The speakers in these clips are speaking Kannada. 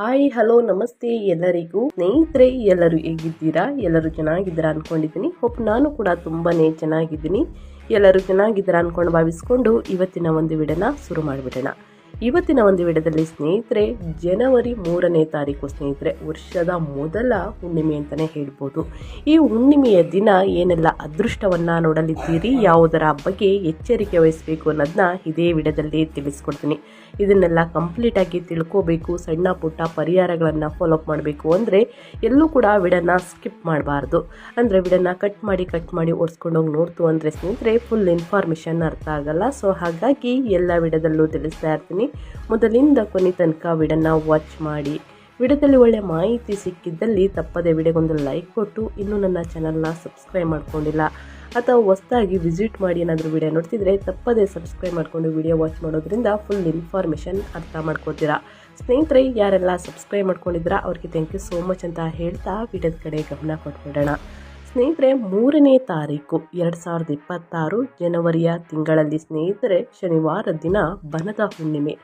ಹಾಯ್, ಹಲೋ, ನಮಸ್ತೆ ಎಲ್ಲರಿಗೂ ಸ್ನೇಹಿತರೆ, ಎಲ್ಲರೂ ಹೇಗಿದ್ದೀರಾ? ಎಲ್ಲರೂ ಚೆನ್ನಾಗಿದ್ದೀರಾ ಅನ್ಕೊಂಡಿದ್ದೀನಿ. ಹೋಪ್ ನಾನು ಕೂಡ ತುಂಬಾ ಚೆನ್ನಾಗಿದ್ದೀನಿ. ಎಲ್ಲರೂ ಚೆನ್ನಾಗಿದ್ದೀರಾ ಅನ್ಕೊಂಡು ಭಾವಿಸ್ಕೊಂಡು ಇವತ್ತಿನ ಒಂದು ವಿಡನ ಶುರು ಮಾಡಿಬಿಡೋಣ. ಇವತ್ತಿನ ಒಂದು ವಿಡದಲ್ಲಿ ಸ್ನೇಹಿತರೆ, ಜನವರಿ ಮೂರನೇ ತಾರೀಕು ಸ್ನೇಹಿತರೆ, ವರ್ಷದ ಮೊದಲ ಹುಣ್ಣಿಮೆ ಅಂತಲೇ ಹೇಳ್ಬೋದು. ಈ ಹುಣ್ಣಿಮೆಯ ದಿನ ಏನೆಲ್ಲ ಅದೃಷ್ಟವನ್ನು ನೋಡಲಿದ್ದೀರಿ? ಯಾವುದರ ಬಗ್ಗೆ ಎಚ್ಚರಿಕೆ ವಹಿಸಬೇಕು ಅನ್ನೋದನ್ನ ಇದೇ ವಿಡದಲ್ಲಿ ತಿಳಿಸ್ಕೊಡ್ತೀನಿ. ಇದನ್ನೆಲ್ಲ ಕಂಪ್ಲೀಟಾಗಿ ತಿಳ್ಕೋಬೇಕು, ಸಣ್ಣ ಪುಟ್ಟ ಪರಿಹಾರಗಳನ್ನು ಫಾಲೋಅಪ್ ಮಾಡಬೇಕು ಅಂದರೆ ಎಲ್ಲೂ ಕೂಡ ವಿಡನ್ನ ಸ್ಕಿಪ್ ಮಾಡಬಾರ್ದು. ಅಂದರೆ ವಿಡನ್ನ ಕಟ್ ಮಾಡಿ ಕಟ್ ಮಾಡಿ ಓಡಿಸ್ಕೊಂಡೋಗಿ ನೋಡ್ತು ಅಂದರೆ ಸ್ನೇಹಿತರೆ ಫುಲ್ ಇನ್ಫಾರ್ಮೇಷನ್ ಅರ್ಥ ಆಗಲ್ಲ. ಸೊ ಹಾಗಾಗಿ ಎಲ್ಲ ವಿಡದಲ್ಲೂ ತಿಳಿಸ್ತಾ ಇರ್ತೀನಿ. ಮೊದಲಿಂದ ಕೊನೆ ತನಕ ವಿಡನ್ನು ವಾಚ್ ಮಾಡಿ. ವಿಡಿಯೋದಲ್ಲಿ ಒಳ್ಳೆ ಮಾಹಿತಿ ಸಿಕ್ಕಿದ್ದಲ್ಲಿ ತಪ್ಪದೆ ವಿಡಿಯೋಗೊಂದು ಲೈಕ್ ಕೊಟ್ಟು ಇನ್ನೂ ನನ್ನ ಚಾನಲ್ನ ಸಬ್ಸ್ಕ್ರೈಬ್ ಮಾಡ್ಕೊಂಡಿಲ್ಲ. ಅಥವಾ ಹೊಸದಾಗಿ ವಿಸಿಟ್ ಮಾಡಿ ಏನಾದರೂ ವಿಡಿಯೋ ನೋಡ್ತಿದ್ರೆ ತಪ್ಪದೇ ಸಬ್ಸ್ಕ್ರೈಬ್ ಮಾಡಿಕೊಂಡು ವಿಡಿಯೋ ವಾಚ್ ಮಾಡೋದ್ರಿಂದ ಫುಲ್ ಇನ್ಫಾರ್ಮೇಷನ್ ಅರ್ಥ ಮಾಡ್ಕೋತೀರಾ. ಸ್ನೇಹಿತರೆ, ಯಾರೆಲ್ಲ ಸಬ್ಸ್ಕ್ರೈಬ್ ಮಾಡ್ಕೊಂಡಿದ್ದೀರಾ, ಅವ್ರಿಗೆ ಥ್ಯಾಂಕ್ ಯು ಸೋ ಮಚ್ ಅಂತ ಹೇಳ್ತಾ ವಿಡಿಯೋದ ಕಡೆ ಗಮನ ಕೊಟ್ಬಿಡೋಣ. ಸ್ನೇಹಿತರೆ, ಮೂರನೇ ತಾರೀಕು ಎರಡು ಸಾವಿರದ ಇಪ್ಪತ್ತಾರು ಜನವರಿಯ ತಿಂಗಳಲ್ಲಿ ಸ್ನೇಹಿತರೆ, ಶನಿವಾರ ದಿನ ಬನದ ಹುಣ್ಣಿಮೆ.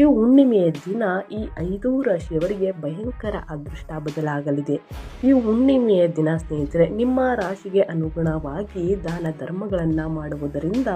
ಈ ಹುಣ್ಣಿಮೆಯ ದಿನ ಈ ಐದು ರಾಶಿಯವರಿಗೆ ಭಯಂಕರ ಅದೃಷ್ಟ ಬದಲಾಗಲಿದೆ. ಈ ಹುಣ್ಣಿಮೆಯ ದಿನ ಸ್ನೇಹಿತರೆ, ನಿಮ್ಮ ರಾಶಿಗೆ ಅನುಗುಣವಾಗಿ ದಾನ ಧರ್ಮಗಳನ್ನು ಮಾಡುವುದರಿಂದ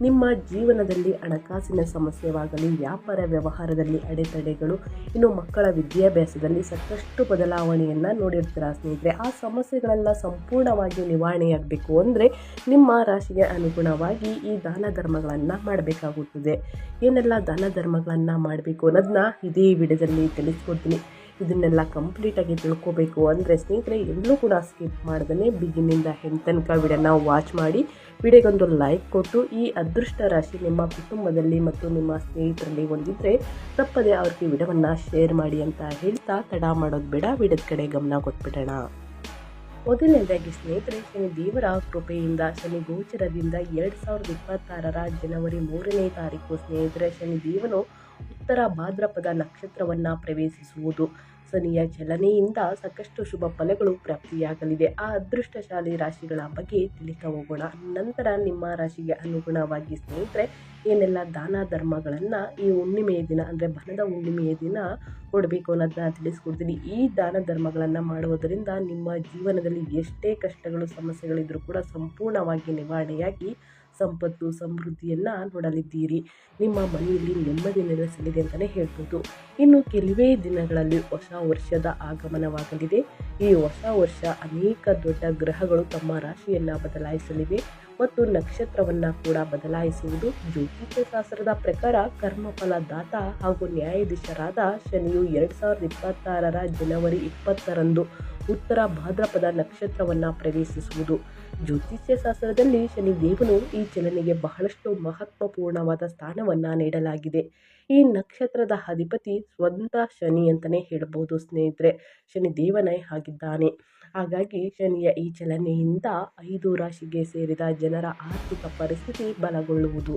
ನಿಮ್ಮ ಜೀವನದಲ್ಲಿ ಹಣಕಾಸಿನ ಸಮಸ್ಯೆವಾಗಲಿ, ವ್ಯಾಪಾರ ವ್ಯವಹಾರದಲ್ಲಿ ಅಡೆತಡೆಗಳು, ಇನ್ನು ಮಕ್ಕಳ ವಿದ್ಯಾಭ್ಯಾಸದಲ್ಲಿ ಸಾಕಷ್ಟು ಬದಲಾವಣೆಯನ್ನು ನೋಡಿರ್ತೀರಾ ಸ್ನೇಹಿತರೆ? ಆ ಸಮಸ್ಯೆಗಳೆಲ್ಲ ಸಂಪೂರ್ಣವಾಗಿ ನಿವಾರಣೆಯಾಗಬೇಕು ಅಂದರೆ ನಿಮ್ಮ ರಾಶಿಗೆ ಅನುಗುಣವಾಗಿ ಈ ದಾನ ಧರ್ಮಗಳನ್ನು ಮಾಡಬೇಕಾಗುತ್ತದೆ. ಏನೆಲ್ಲ ದಾನ ಧರ್ಮಗಳನ್ನು ಮಾಡಬೇಕು ಅನ್ನೋದನ್ನ ಇದೇ ವಿಡಿಯೋದಲ್ಲಿ ತಿಳಿಸ್ಕೊಡ್ತೀನಿ. ಇದನ್ನೆಲ್ಲ ಕಂಪ್ಲೀಟಾಗಿ ತಿಳ್ಕೋಬೇಕು ಅಂದರೆ ಸ್ನೇಹಿತರೆ, ಎಲ್ಲೂ ಕೂಡ ಸ್ಕಿಪ್ ಮಾಡ್ದೇ ಬಿಗಿನಿಂದ ಹೆಣ್ ತನಕ ವಿಡಿಯೋನ ವಾಚ್ ಮಾಡಿ, ವಿಡಿಯೋಗೊಂದು ಲೈಕ್ ಕೊಟ್ಟು, ಈ ಅದೃಷ್ಟ ರಾಶಿ ನಿಮ್ಮ ಕುಟುಂಬದಲ್ಲಿ ಮತ್ತು ನಿಮ್ಮ ಸ್ನೇಹಿತರಲ್ಲಿ ಒಂದಿದ್ದರೆ ತಪ್ಪದೆ ಅವ್ರಿಗೆ ವಿಡಿಯೋವನ್ನು ಶೇರ್ ಮಾಡಿ ಅಂತ ಹೇಳ್ತಾ ತಡ ಮಾಡೋದು ಬೇಡ, ವಿಡಿಯೋದ ಕಡೆ ಗಮನ ಕೊಟ್ಬಿಡೋಣ. ಮೊದಲನೇದಾಗಿ ಸ್ನೇಹಿತರೆ, ಶನಿ ದೇವರ ಕೃಪೆಯಿಂದ, ಶನಿ ಗೋಚರದಿಂದ ಎರಡು ಸಾವಿರದ ಇಪ್ಪತ್ತಾರರ ಜನವರಿ ಮೂರನೇ ತಾರೀಕು ಸ್ನೇಹಿತರೆ, ಶನಿ ದೇವನು ಉತ್ತರ ಭಾದ್ರಪದ ನಕ್ಷತ್ರವನ್ನು ಪ್ರವೇಶಿಸುವುದು. ಶನಿಯ ಚಲನೆಯಿಂದ ಸಾಕಷ್ಟು ಶುಭ ಫಲಗಳು ಪ್ರಾಪ್ತಿಯಾಗಲಿದೆ. ಆ ಅದೃಷ್ಟಶಾಲಿ ರಾಶಿಗಳ ಬಗ್ಗೆ ತಿಳಿತಾ ಹೋಗೋಣ. ನಂತರ ನಿಮ್ಮ ರಾಶಿಗೆ ಅನುಗುಣವಾಗಿ ಸ್ನೇಹಿತರೆ, ಏನೆಲ್ಲ ದಾನ ಧರ್ಮಗಳನ್ನು ಈ ಹುಣ್ಣಿಮೆಯ ದಿನ ಅಂದರೆ ಬನದ ಹುಣ್ಣಿಮೆಯ ದಿನ ಕೊಡಬೇಕು ಅನ್ನೋದನ್ನ ತಿಳಿಸ್ಕೊಡ್ತೀನಿ. ಈ ದಾನ ಧರ್ಮಗಳನ್ನು ಮಾಡುವುದರಿಂದ ನಿಮ್ಮ ಜೀವನದಲ್ಲಿ ಎಷ್ಟೇ ಕಷ್ಟಗಳು, ಸಮಸ್ಯೆಗಳಿದ್ರೂ ಕೂಡ ಸಂಪೂರ್ಣವಾಗಿ ನಿವಾರಣೆಯಾಗಿ ಸಂಪತ್ತು, ಸಮೃದ್ಧಿಯನ್ನು ನೋಡಲಿದ್ದೀರಿ. ನಿಮ್ಮ ಮನೆಯಲ್ಲಿ ನೆಮ್ಮದಿ ನೆಲೆಸಲಿದೆ ಅಂತಲೇ ಹೇಳ್ಬೋದು. ಇನ್ನು ಕೆಲವೇ ದಿನಗಳಲ್ಲಿ ಹೊಸ ವರ್ಷದ ಆಗಮನವಾಗಲಿದೆ. ಈ ಹೊಸ ವರ್ಷ ಅನೇಕ ದೊಡ್ಡ ಗ್ರಹಗಳು ತಮ್ಮ ರಾಶಿಯನ್ನು ಬದಲಾಯಿಸಲಿವೆ ಮತ್ತು ನಕ್ಷತ್ರವನ್ನು ಕೂಡ ಬದಲಾಯಿಸುವುದು ಜ್ಯೋತಿಷ್ಯ ಶಾಸ್ತ್ರದ ಪ್ರಕಾರ ಕರ್ಮಫಲ ದಾತ ಹಾಗೂ ನ್ಯಾಯಾಧೀಶರಾದ ಶನಿಯು ಎರಡು ಸಾವಿರದ ಇಪ್ಪತ್ತಾರರ ಜನವರಿ ಇಪ್ಪತ್ತರಂದು ಉತ್ತರ ಭಾದ್ರಪದ ನಕ್ಷತ್ರವನ್ನು ಪ್ರವೇಶಿಸುವುದು. ಜ್ಯೋತಿಷ್ಯ ಶಾಸ್ತ್ರದಲ್ಲಿ ಶನಿ ದೇವನು ಈ ಚಲನೆಗೆ ಬಹಳಷ್ಟು ಮಹತ್ವಪೂರ್ಣವಾದ ಸ್ಥಾನವನ್ನು ನೀಡಲಾಗಿದೆ. ಈ ನಕ್ಷತ್ರದ ಅಧಿಪತಿ ಸ್ವಂತ ಶನಿ ಅಂತಲೇ ಹೇಳ್ಬೋದು ಸ್ನೇಹಿತರೆ. ಶನಿ ದೇವನೇ ಆಗಿದ್ದಾನೆ. ಹಾಗಾಗಿ ಶನಿಯ ಈ ಚಲನೆಯಿಂದ ಐದು ರಾಶಿಗೆ ಸೇರಿದ ಜನರ ಆರ್ಥಿಕ ಪರಿಸ್ಥಿತಿ ಬಲಗೊಳ್ಳುವುದು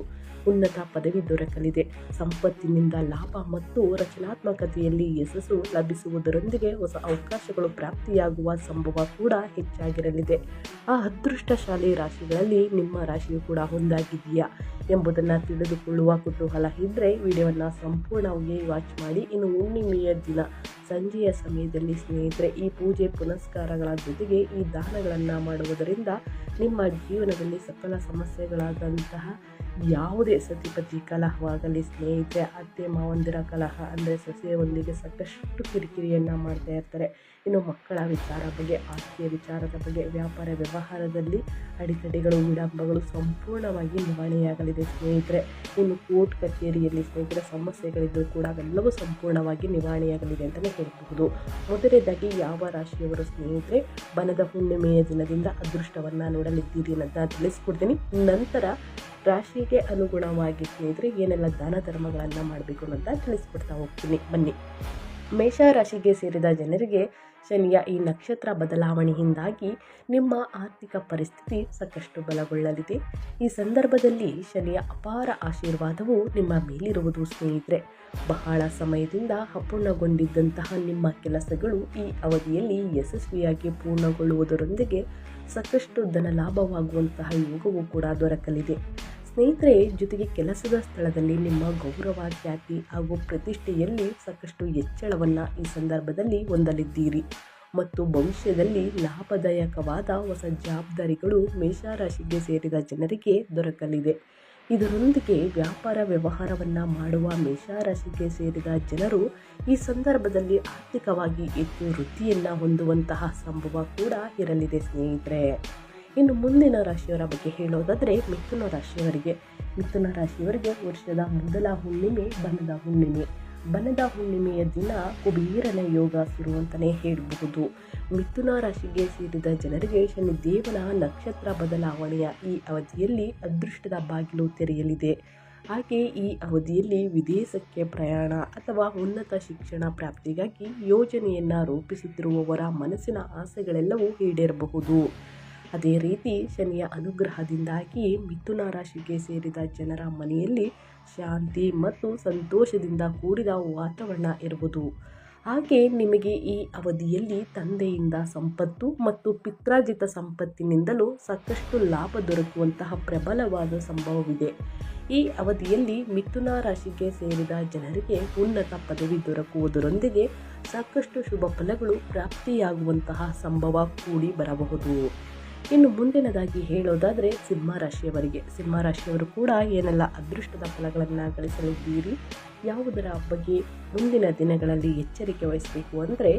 ಉನ್ನತ ಪದವಿ ದೊರಕಲಿದೆ. ಸಂಪತ್ತಿನಿಂದ ಲಾಭ ಮತ್ತು ರಚನಾತ್ಮಕತೆಯಲ್ಲಿ ಯಶಸ್ಸು ಲಭಿಸುವುದರೊಂದಿಗೆ ಹೊಸ ಅವಕಾಶಗಳು ಪ್ರಾಪ್ತಿಯಾಗುವ ಸಂಭವ ಕೂಡ ಹೆಚ್ಚಾಗಿರಲಿದೆ. ಆ ಅದೃಷ್ಟಶಾಲಿ ರಾಶಿಗಳಲ್ಲಿ ನಿಮ್ಮ ರಾಶಿಯು ಕೂಡ ಒಂದಾಗಿದೆಯಾ ಎಂಬುದನ್ನು ತಿಳಿದುಕೊಳ್ಳುವ ಕುತೂಹಲ ಇದ್ದರೆ ವಿಡಿಯೋವನ್ನು ಸಂಪೂರ್ಣವಾಗಿ ವಾಚ್ ಮಾಡಿ. ಇನ್ನು ಹುಣ್ಣಿಮೆಯ ದಿನ ಸಂಜೆಯ ಸಮಯದಲ್ಲಿ ಸ್ನೇಹಿತರೆ ಈ ಪೂಜೆ ಪುನಸ್ಕಾರಗಳ ಜೊತೆಗೆ ಈ ದಾನಗಳನ್ನು ಮಾಡುವುದರಿಂದ ನಿಮ್ಮ ಜೀವನದಲ್ಲಿ ಸಕಲ ಸಮಸ್ಯೆಗಳಾದಂತಹ ಯಾವುದೇ ಸತಿಪತಿ ಕಲಹವಾಗಲಿ ಸ್ನೇಹಿತರೆ ಅತ್ತೆ, ಮಾವಂದಿರ ಕಲಹ ಅಂದರೆ ಸೊಸೆಯೊಂದಿಗೆ ಸಾಕಷ್ಟು ಕಿರಿಕಿರಿಯನ್ನು ಮಾಡ್ತಾ ಇರ್ತಾರೆ. ಇನ್ನು ಮಕ್ಕಳ ವಿಚಾರ ಬಗ್ಗೆ, ಆಸ್ತಿಯ ವಿಚಾರದ ಬಗ್ಗೆ, ವ್ಯಾಪಾರ ವ್ಯವಹಾರದಲ್ಲಿ ಅಡೆತಡೆಗಳು ವಿಡಂಬಗಳು ಸಂಪೂರ್ಣವಾಗಿ ನಿವಾರಣೆಯಾಗಲಿದೆ ಸ್ನೇಹಿತರೆ. ಇನ್ನು ಕೋರ್ಟ್ ಕಚೇರಿಯಲ್ಲಿ ಸ್ನೇಹಿತರ ಸಮಸ್ಯೆಗಳಿದ್ದರೂ ಕೂಡ ಅವೆಲ್ಲವೂ ಸಂಪೂರ್ಣವಾಗಿ ನಿವಾರಣೆಯಾಗಲಿದೆ ಅಂತಲೇ ಹೇಳಬಹುದು. ಮೊದಲನೇದಾಗಿ, ಯಾವ ರಾಶಿಯವರು ಸ್ನೇಹಿತರೆ, ಬನದ ಹುಣ್ಣಿಮೆಯ ದಿನದಿಂದ ಅದೃಷ್ಟವನ್ನು ನೋಡಲಿದ್ದೀರಿ ಅಂತ ತಿಳಿಸ್ಕೊಡ್ತೀನಿ. ನಂತರ ರಾಶಿಗೆ ಅನುಗುಣವಾಗಿ ಸ್ನೇಹಿತರೆ ಏನೆಲ್ಲ ದಾನ ಧರ್ಮಗಳನ್ನು ಮಾಡಬೇಕು ಅಂತ ತಿಳಿಸ್ಕೊಡ್ತಾ ಹೋಗ್ತೀನಿ. ಬನ್ನಿ. ಮೇಷ ರಾಶಿಗೆ ಸೇರಿದ ಜನರಿಗೆ ಶನಿಯ ಈ ನಕ್ಷತ್ರ ಬದಲಾವಣೆಯಿಂದಾಗಿ ನಿಮ್ಮ ಆರ್ಥಿಕ ಪರಿಸ್ಥಿತಿ ಸಾಕಷ್ಟು ಬಲಗೊಳ್ಳಲಿದೆ. ಈ ಸಂದರ್ಭದಲ್ಲಿ ಶನಿಯ ಅಪಾರ ಆಶೀರ್ವಾದವು ನಿಮ್ಮ ಮೇಲಿರುವುದು ಸ್ನೇಹಿತರೆ. ಬಹಳ ಸಮಯದಿಂದ ಅಪೂರ್ಣಗೊಂಡಿದ್ದಂತಹ ನಿಮ್ಮ ಕೆಲಸಗಳು ಈ ಅವಧಿಯಲ್ಲಿ ಯಶಸ್ವಿಯಾಗಿ ಪೂರ್ಣಗೊಳ್ಳುವುದರೊಂದಿಗೆ ಸಾಕಷ್ಟು ಧನ ಲಾಭವಾಗುವಂತಹ ಯೋಗವೂ ಕೂಡ ದೊರಕಲಿದೆ. ಸ್ನೇಹಿತರೆ, ಜೊತೆಗೆ ಕೆಲಸದ ಸ್ಥಳದಲ್ಲಿ ನಿಮ್ಮ ಗೌರವ ಖ್ಯಾತಿ ಹಾಗೂ ಪ್ರತಿಷ್ಠೆಯಲ್ಲಿ ಸಾಕಷ್ಟು ಹೆಚ್ಚಳವನ್ನು ಈ ಸಂದರ್ಭದಲ್ಲಿ ಹೊಂದಲಿದ್ದೀರಿ. ಮತ್ತು ಭವಿಷ್ಯದಲ್ಲಿ ಲಾಭದಾಯಕವಾದ ಹೊಸ ಜವಾಬ್ದಾರಿಗಳು ಮೇಷರಾಶಿಗೆ ಸೇರಿದ ಜನರಿಗೆ ದೊರಕಲಿದೆ. ಇದರೊಂದಿಗೆ ವ್ಯಾಪಾರ ವ್ಯವಹಾರವನ್ನು ಮಾಡುವ ಮೇಷರಾಶಿಗೆ ಸೇರಿದ ಜನರು ಈ ಸಂದರ್ಭದಲ್ಲಿ ಆರ್ಥಿಕವಾಗಿ ಹೆಚ್ಚು ವೃದ್ಧಿಯನ್ನು ಹೊಂದುವಂತಹ ಸಂಭವ ಕೂಡ ಇರಲಿದೆ ಸ್ನೇಹಿತರೆ. ಇನ್ನು ಮುಂದಿನ ರಾಶಿಯವರ ಬಗ್ಗೆ ಹೇಳೋದಾದರೆ ಮಿಥುನ ರಾಶಿಯವರಿಗೆ. ಮಿಥುನ ರಾಶಿಯವರಿಗೆ ವರ್ಷದ ಮೊದಲ ಹುಣ್ಣಿಮೆ, ಬನದ ಹುಣ್ಣಿಮೆ. ಬನದ ಹುಣ್ಣಿಮೆಯ ದಿನ ಕುಬೇರನ ಯೋಗ ಶುರು ಅಂತಲೇ ಹೇಳಬಹುದು. ಮಿಥುನ ರಾಶಿಗೆ ಸೇರಿದ ಜನರಿಗೆ ಶನಿ ದೇವನ ನಕ್ಷತ್ರ ಬದಲಾವಣೆಯ ಈ ಅವಧಿಯಲ್ಲಿ ಅದೃಷ್ಟದ ಬಾಗಿಲು ತೆರೆಯಲಿದೆ. ಹಾಗೆ ಈ ಅವಧಿಯಲ್ಲಿ ವಿದೇಶಕ್ಕೆ ಪ್ರಯಾಣ ಅಥವಾ ಉನ್ನತ ಶಿಕ್ಷಣ ಪ್ರಾಪ್ತಿಗಾಗಿ ಯೋಜನೆಯನ್ನು ರೂಪಿಸುತ್ತಿರುವವರ ಮನಸ್ಸಿನ ಆಸೆಗಳೆಲ್ಲವೂ ಈಡೇರಬಹುದು. ಅದೇ ರೀತಿ ಶನಿಯ ಅನುಗ್ರಹದಿಂದಾಗಿ ಮಿಥುನ ರಾಶಿಗೆ ಸೇರಿದ ಜನರ ಮನೆಯಲ್ಲಿ ಶಾಂತಿ ಮತ್ತು ಸಂತೋಷದಿಂದ ಕೂಡಿದ ವಾತಾವರಣ ಇರುವುದು. ಹಾಗೆ ನಿಮಗೆ ಈ ಅವಧಿಯಲ್ಲಿ ತಂದೆಯಿಂದ ಸಂಪತ್ತು ಮತ್ತು ಪಿತ್ರಾಜಿತ ಸಂಪತ್ತಿನಿಂದಲೂ ಸಾಕಷ್ಟು ಲಾಭ ದೊರಕುವಂತಹ ಪ್ರಬಲವಾದ ಸಂಭವವಿದೆ. ಈ ಅವಧಿಯಲ್ಲಿ ಮಿಥುನ ರಾಶಿಗೆ ಸೇರಿದ ಜನರಿಗೆ ಉನ್ನತ ಪದವಿ ದೊರಕುವುದರೊಂದಿಗೆ ಸಾಕಷ್ಟು ಶುಭ ಫಲಗಳು ಪ್ರಾಪ್ತಿಯಾಗುವಂತಹ ಸಂಭವ ಕೂಡಿ ಬರಬಹುದು. ಇನ್ನು ಮುಂದಿನದಾಗಿ ಹೇಳೋದಾದರೆ ಸಿಂಹ ರಾಶಿಯವರಿಗೆ. ಸಿಂಹ ರಾಶಿಯವರು ಕೂಡ ಏನೆಲ್ಲ ಅದೃಷ್ಟದ ಫಲಗಳನ್ನು ಗಳಿಸಲಿದ್ದೀರಿ, ಯಾವುದರ ಬಗ್ಗೆ ಮುಂದಿನ ದಿನಗಳಲ್ಲಿ ಎಚ್ಚರಿಕೆ ವಹಿಸಬೇಕು ಅಂದರೆ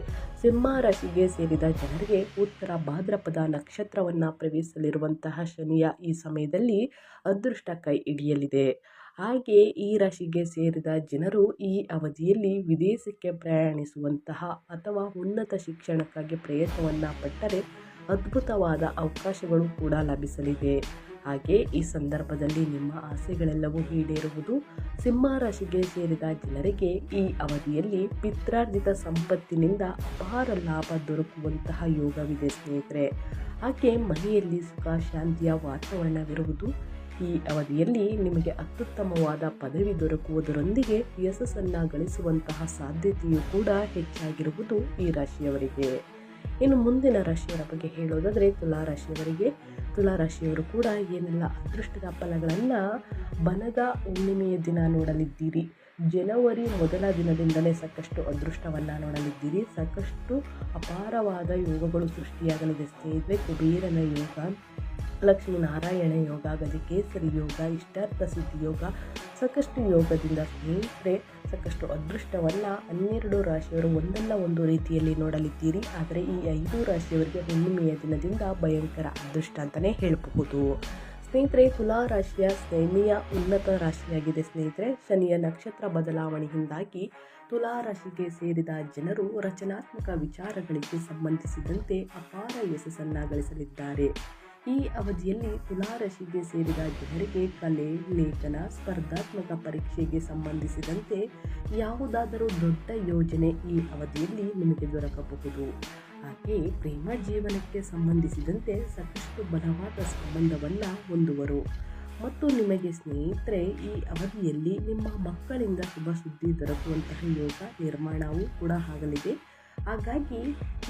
ಸಿಂಹ ರಾಶಿಗೆ ಸೇರಿದ ಜನರಿಗೆ ಉತ್ತರ ಭಾದ್ರಪದ ನಕ್ಷತ್ರವನ್ನು ಪ್ರವೇಶಿಸಲಿರುವಂತಹ ಶನಿಯ ಈ ಸಮಯದಲ್ಲಿ ಅದೃಷ್ಟ ಕೈ ಹಿಡಿಯಲಿದೆ. ಹಾಗೆ ಈ ರಾಶಿಗೆ ಸೇರಿದ ಜನರು ಈ ಅವಧಿಯಲ್ಲಿ ವಿದೇಶಕ್ಕೆ ಪ್ರಯಾಣಿಸುವಂತಹ ಅಥವಾ ಉನ್ನತ ಶಿಕ್ಷಣಕ್ಕಾಗಿ ಪ್ರಯತ್ನವನ್ನು ಪಟ್ಟರೆ ಅದ್ಭುತವಾದ ಅವಕಾಶಗಳು ಕೂಡ ಲಭಿಸಲಿದೆ. ಹಾಗೆ ಈ ಸಂದರ್ಭದಲ್ಲಿ ನಿಮ್ಮ ಆಸೆಗಳೆಲ್ಲವೂ ಈಡೇರುವುದು ಸಿಂಹ ರಾಶಿಗೆ ಸೇರಿದ ಜನರಿಗೆ ಈ ಅವಧಿಯಲ್ಲಿ ಪಿತ್ರಾರ್ಜಿತ ಸಂಪತ್ತಿನಿಂದ ಅಪಾರ ಲಾಭ ದೊರಕುವಂತಹ ಯೋಗವಿದೆ ಸ್ನೇಹಿತರೆ. ಹಾಗೆ ಮನೆಯಲ್ಲಿ ಸುಖ, ಶಾಂತಿಯ ವಾತಾವರಣವಿರುವುದು ಈ ಅವಧಿಯಲ್ಲಿ ನಿಮಗೆ ಅತ್ಯುತ್ತಮವಾದ ಪದವಿ ದೊರಕುವುದರೊಂದಿಗೆ ಯಶಸ್ಸನ್ನು ಗಳಿಸುವಂತಹ ಸಾಧ್ಯತೆಯೂ ಕೂಡ ಹೆಚ್ಚಾಗಿರುವುದು ಈ ರಾಶಿಯವರಿಗೆ. ಇನ್ನು ಮುಂದಿನ ರಾಶಿಯವರ ಬಗ್ಗೆ ಹೇಳೋದಾದರೆ ತುಲಾ ರಾಶಿಯವರಿಗೆ ತುಲಾ ರಾಶಿಯವರು ಕೂಡ ಏನೆಲ್ಲ ಅದೃಷ್ಟದ ಫಲಗಳನ್ನು ಬನದ ಹುಣ್ಣಿಮೆಯ ದಿನ ನೋಡಲಿದ್ದೀರಿ. ಜನವರಿ ಮೊದಲ ದಿನದಿಂದಲೇ ಸಾಕಷ್ಟು ಅದೃಷ್ಟವನ್ನು ನೋಡಲಿದ್ದೀರಿ. ಸಾಕಷ್ಟು ಅಪಾರವಾದ ಯೋಗಗಳು ಸೃಷ್ಟಿಯಾಗಲಿದೆ. ಸ್ನೇಹಿತರೆ, ಕುಬೇರನ ಯೋಗ ಲಕ್ಷ್ಮೀನಾರಾಯಣ ಯೋಗ ಗದಿಕೇಸರಿ ಯೋಗ ಇಷ್ಟಾರ್ಥ ಸಿದ್ಧಿ ಯೋಗ, ಸಾಕಷ್ಟು ಯೋಗದಿಂದ ಸ್ನೇಹಿತರೆ, ಸಾಕಷ್ಟು ಅದೃಷ್ಟವನ್ನು ಹನ್ನೆರಡು ರಾಶಿಯವರು ಒಂದಲ್ಲ ಒಂದು ರೀತಿಯಲ್ಲಿ ನೋಡಲಿದ್ದೀರಿ. ಆದರೆ ಈ ಐದು ರಾಶಿಯವರಿಗೆ ಹುಣ್ಣಿಮೆಯ ದಿನದಿಂದ ಭಯಂಕರ ಅದೃಷ್ಟ ಅಂತಲೇ ಹೇಳಬಹುದು. ಸ್ನೇಹಿತರೆ, ತುಲಾ ರಾಶಿಯ ಸ್ನೇಹಿಯ ಉನ್ನತ ರಾಶಿಯಾಗಿದೆ ಸ್ನೇಹಿತರೆ. ಶನಿಯ ನಕ್ಷತ್ರ ಬದಲಾವಣೆಯಿಂದಾಗಿ ತುಲಾ ರಾಶಿಗೆ ಸೇರಿದ ಜನರು ರಚನಾತ್ಮಕ ವಿಚಾರಗಳಿಗೆ ಸಂಬಂಧಿಸಿದಂತೆ ಅಪಾರ ಯಶಸ್ಸನ್ನು ಗಳಿಸಲಿದ್ದಾರೆ. ಈ ಅವಧಿಯಲ್ಲಿ ತುಲಾರಾಶಿಗೆ ಸೇರಿದ ಜನರಿಗೆ ಕಲೆ, ಲೇಖನ, ಸ್ಪರ್ಧಾತ್ಮಕ ಪರೀಕ್ಷೆಗೆ ಸಂಬಂಧಿಸಿದಂತೆ ಯಾವುದಾದರೂ ದೊಡ್ಡ ಯೋಜನೆ ಈ ಅವಧಿಯಲ್ಲಿ ನಿಮಗೆ ದೊರಕಬಹುದು. ಹಾಗೆ ಪ್ರೇಮ ಜೀವನಕ್ಕೆ ಸಂಬಂಧಿಸಿದಂತೆ ಸಾಕಷ್ಟು ಬಲವಾದ ಸಂಬಂಧವನ್ನು ಹೊಂದುವರು. ಮತ್ತು ನಿಮಗೆ ಸ್ನೇಹಿತರೆ, ಈ ಅವಧಿಯಲ್ಲಿ ನಿಮ್ಮ ಮಕ್ಕಳಿಂದ ಶುಭ ಸುದ್ದಿ ದೊರಕುವಂತಹ ಯೋಗ, ನಿರ್ಮಾಣವೂ ಕೂಡ ಆಗಲಿದೆ. ಹಾಗಾಗಿ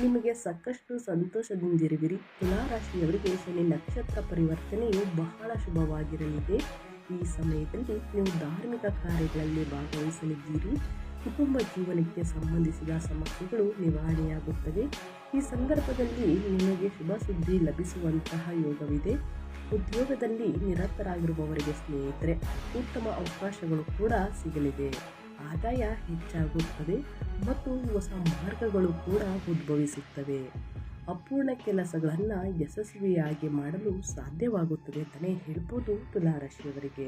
ನಿಮಗೆ ಸಾಕಷ್ಟು ಸಂತೋಷದಿಂದಿರುವಿರಿ. ತುಲಾರಾಶಿಯವರಿಗೆ ಶನಿ ನಕ್ಷತ್ರ ಪರಿವರ್ತನೆಯು ಬಹಳ ಶುಭವಾಗಿರಲಿದೆ. ಈ ಸಮಯದಲ್ಲಿ ನೀವು ಧಾರ್ಮಿಕ ಕಾರ್ಯಗಳಲ್ಲಿ ಭಾಗವಹಿಸಲಿದ್ದೀರಿ. ಕುಟುಂಬ ಜೀವನಕ್ಕೆ ಸಂಬಂಧಿಸಿದ ಸಮಸ್ಯೆಗಳು ನಿವಾರಣೆಯಾಗುತ್ತದೆ ಈ ಸಂದರ್ಭದಲ್ಲಿ ನಿಮಗೆ ಶುಭ ಸುದ್ದಿ ಲಭಿಸುವಂತಹ ಯೋಗವಿದೆ. ಉದ್ಯೋಗದಲ್ಲಿ ನಿರತರಾಗಿರುವವರಿಗೆ ಸ್ನೇಹಿತರೆ, ಉತ್ತಮ ಅವಕಾಶಗಳು ಕೂಡ ಸಿಗಲಿದೆ. ಆದಾಯ ಹೆಚ್ಚಾಗುತ್ತದೆ ಮತ್ತು ಹೊಸ ಮಾರ್ಗಗಳು ಕೂಡ ಉದ್ಭವಿಸುತ್ತವೆ. ಅಪೂರ್ಣ ಕೆಲಸಗಳನ್ನು ಯಶಸ್ವಿಯಾಗಿ ಮಾಡಲು ಸಾಧ್ಯವಾಗುತ್ತದೆ ಅಂತಲೇ ಹೇಳ್ಬೋದು ತುಲಾ ರಾಶಿಯವರಿಗೆ